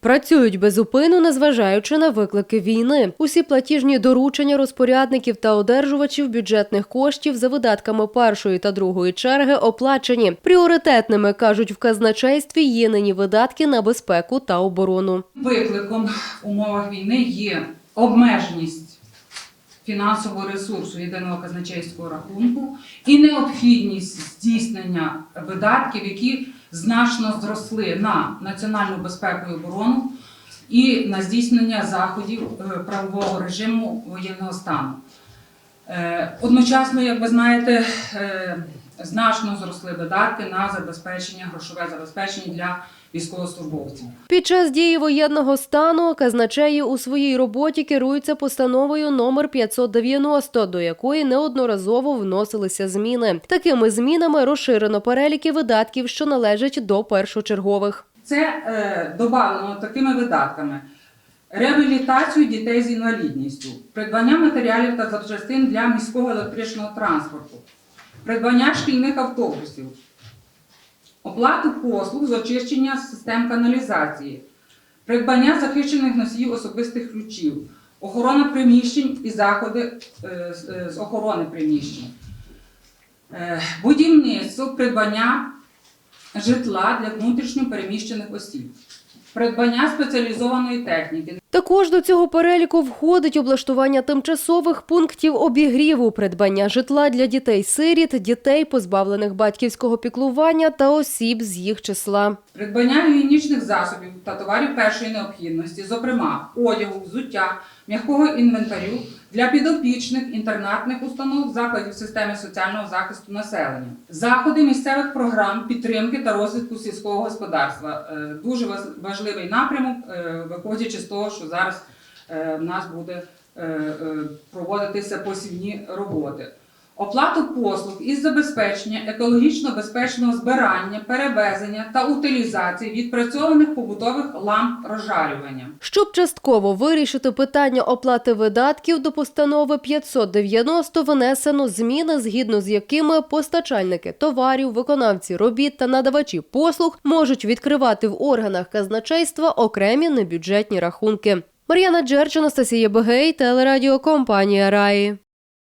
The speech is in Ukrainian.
Працюють безупину, незважаючи на виклики війни. Усі платіжні доручення розпорядників та одержувачів бюджетних коштів за видатками першої та другої черги оплачені. Пріоритетними кажуть в казначействі є нині видатки на безпеку та оборону. Викликом в умовах війни є обмеженість фінансового ресурсу єдиного казначейського рахунку і необхідність здійснення видатків, які значно зросли на національну безпеку і оборону і на здійснення заходів е, правового режиму воєнного стану. Е, Одночасно, як ви знаєте, е, значно зросли видатки на забезпечення, грошове забезпечення для військовослужбовців. Під час дії воєнного стану казначеї у своїй роботі керуються постановою номер 590, до якої неодноразово вносилися зміни. Такими змінами розширено переліки видатків, що належать до першочергових. Це е, додано такими видатками: реабілітацію дітей з інвалідністю, придбання матеріалів та запчастин для міського електричного транспорту, придбання шкільних автобусів, оплату послуг з очищення систем каналізації, придбання захищених носіїв особистих ключів, охорона приміщень і заходи е, з- е, охорони приміщень, е, будівництво, придбання житла для внутрішньо переміщених осіб, придбання спеціалізованої техніки, Також до цього переліку входить облаштування тимчасових пунктів обігріву, придбання житла для дітей-сиріт, дітей, позбавлених батьківського піклування та осіб з їх числа. придбання гігієнічних засобів та товарів першої необхідності, зокрема одягу, взуття, м'якого інвентарю для підопічних інтернатних установ, закладів системи соціального захисту населення, заходи місцевих програм підтримки та розвитку сільського господарства. Е, Дуже важливий напрямок, е, виходячи з того, що зараз е, в нас буде проводитися посівні роботи. Оплату послуг із забезпечення екологічно безпечного збирання, перевезення та утилізації відпрацьованих побутових ламп розжарювання. Щоб частково вирішити питання оплати видатків до постанови 590 внесено зміни, згідно з якими постачальники товарів, виконавці робіт та надавачі послуг можуть відкривати в органах казначейства окремі небюджетні рахунки. Мар'яна Джерч, Анастасія Бегей, телерадіокомпанія Раї.